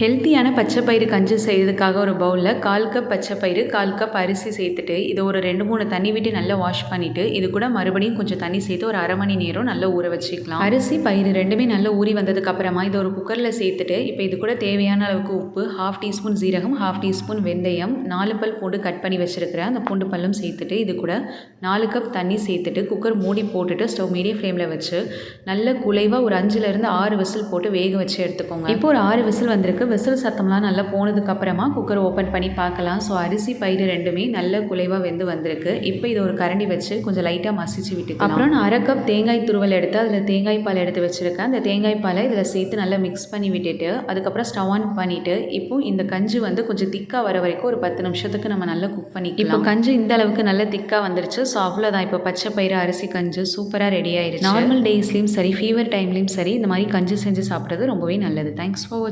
ஹெல்த்தியான பச்சை பயிறு கஞ்சி செய்கிறதுக்காக ஒரு பவுலில் கால் கப் பச்சை பயிறு கால் கப் அரிசி சேர்த்துட்டு இதை ஒரு ரெண்டு மூணு தண்ணி விட்டு நல்லா வாஷ் பண்ணிவிட்டு இது கூட மறுபடியும் கொஞ்சம் தண்ணி சேர்த்து ஒரு அரை மணி நேரம் நல்லா ஊற வச்சுக்கலாம். அரிசி பயிறு ரெண்டுமே நல்லா ஊறி வந்ததுக்கு அப்புறமா இதை ஒரு குக்கரில் சேர்த்துட்டு இப்போ இது கூட தேவையான அளவுக்கு உப்பு ஹாஃப் டீஸ்பூன் ஜீரகம் ஹாஃப் டீஸ்பூன் வெந்தயம் நாலு பல் பூண்டு கட் பண்ணி வச்சுருக்கிறேன். அந்த பூண்டு பல்லும் சேர்த்துட்டு இது கூட நாலு கப் தண்ணி சேர்த்துட்டு குக்கர் மூடி போட்டுட்டு ஸ்டவ் மீடியம் ஃப்ளேமில் வச்சு நல்ல குலைவாக ஒரு அஞ்சுலேருந்து ஆறு விசில் போட்டு வேக வச்சு எடுத்துக்கோங்க. இப்போ ஒரு ஆறு விசில் வந்திருக்கு. விசில் சத்தம்லாம் நல்லா போனதுக்கப்புறமா குக்கர் ஓப்பன் பண்ணி பார்க்கலாம். ஸோ அரிசி பயிறு ரெண்டுமே நல்ல குலைவாக வெந்து வந்திருக்கு. இப்போ இதை ஒரு கரண்டி வச்சு கொஞ்சம் லைட்டாக மசிச்சு விட்டு அப்புறம் நான் அரை கப் தேங்காய் துருவல் எடுத்து அதில் தேங்காய் பால் எடுத்து வச்சுருக்கேன். அந்த தேங்காய் பாலை இதில் சேர்த்து நல்லா மிக்ஸ் பண்ணி விட்டுட்டு அதுக்கப்புறம் ஸ்டவ் ஆன் பண்ணிவிட்டு இப்போ இந்த கஞ்சி வந்து கொஞ்சம் திக்காக வர வரைக்கும் ஒரு பத்து நிமிஷத்துக்கு நம்ம நல்லா குக் பண்ணிக்கலாம். இப்போ கஞ்சி இந்த அளவுக்கு நல்லா திக்காக வந்துருச்சு. ஸோ அவ்வளோதான் இப்போ பச்சை பயிறு அரிசி கஞ்சி சூப்பராக ரெடி ஆயிருச்சு நார்மல் டேஸ்லேயும் சரி ஃபீவர் டைம்லேயும் சரி இந்த மாதிரி கஞ்சி செஞ்சு சாப்பிட்றது ரொம்பவே நல்லது. தேங்க்ஸ் ஃபார் வாட்சிங்